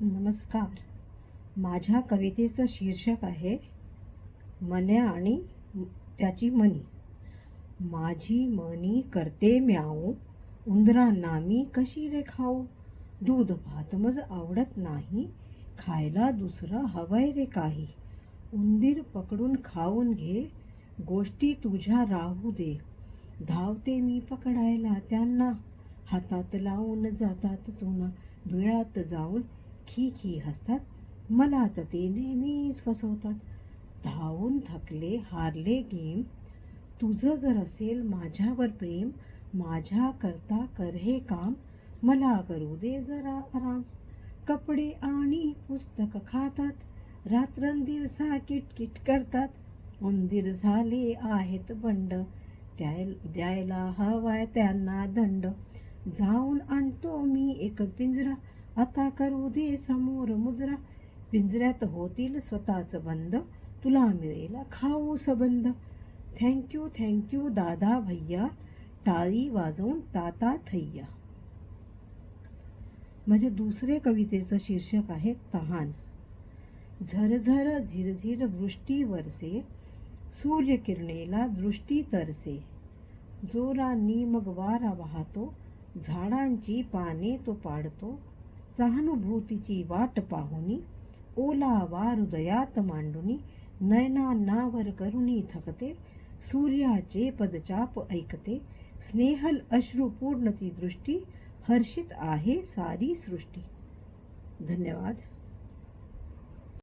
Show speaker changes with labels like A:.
A: नमस्कार. माझ्या कवितेचं शीर्षक आहे मन्या आणि त्याची मनी. माझी मनी करते म्याऊ उंदरांना मी कशी रे खाऊ? दूध भात मज आवडत नाही खायला दुसरं हवंय रे काही. उंदीर पकडून खाऊन घे गोष्टी तुझ्या राहू दे. धावते मी पकडायला त्यांना हातात लावून जातात चुना. बिळात जाऊन खी खी हसतात. मला तर ते नेहमीच फसवतात. धावून थकले हारले गेम. तुझं जर असेल माझ्यावर प्रेम माझ्या करता कर हे काम. मला करू दे जरा आराम. कपडे आणि पुस्तक खातात. रात्रंदिवसा किटकिट करतात. उंदीर झाले आहेत बंड. द्याय द्यायला हवाय त्यांना दंड. जाऊन आणतो मी एक पिंजरा. आता करू दे समोर मुजरा. पिंजऱ्यात होतील स्वतःच बंद. तुला मिळेल खाऊ सबंध थँक्यू थँक्यू दादा भैया. टाळी वाजवून ताता थैया. म्हणजे दुसरे कवितेचं शीर्षक आहे तहान. झरझर झिरझिर वृष्टी वरसे. सूर्यकिरणेला दृष्टी तरसे. जोरांनी मग वारा वाहतो. झाडांची पाने तो पाडतो. सहानुभूतीची वाट पाहुनी ओलावा हृदयात मांडुनी नयनांनावर करुणी थकते सूर्याचे पदचाप ऐकते स्नेहल अश्रुपूर्ण ती दृष्टी हर्षित आहे सारी सृष्टी. धन्यवाद.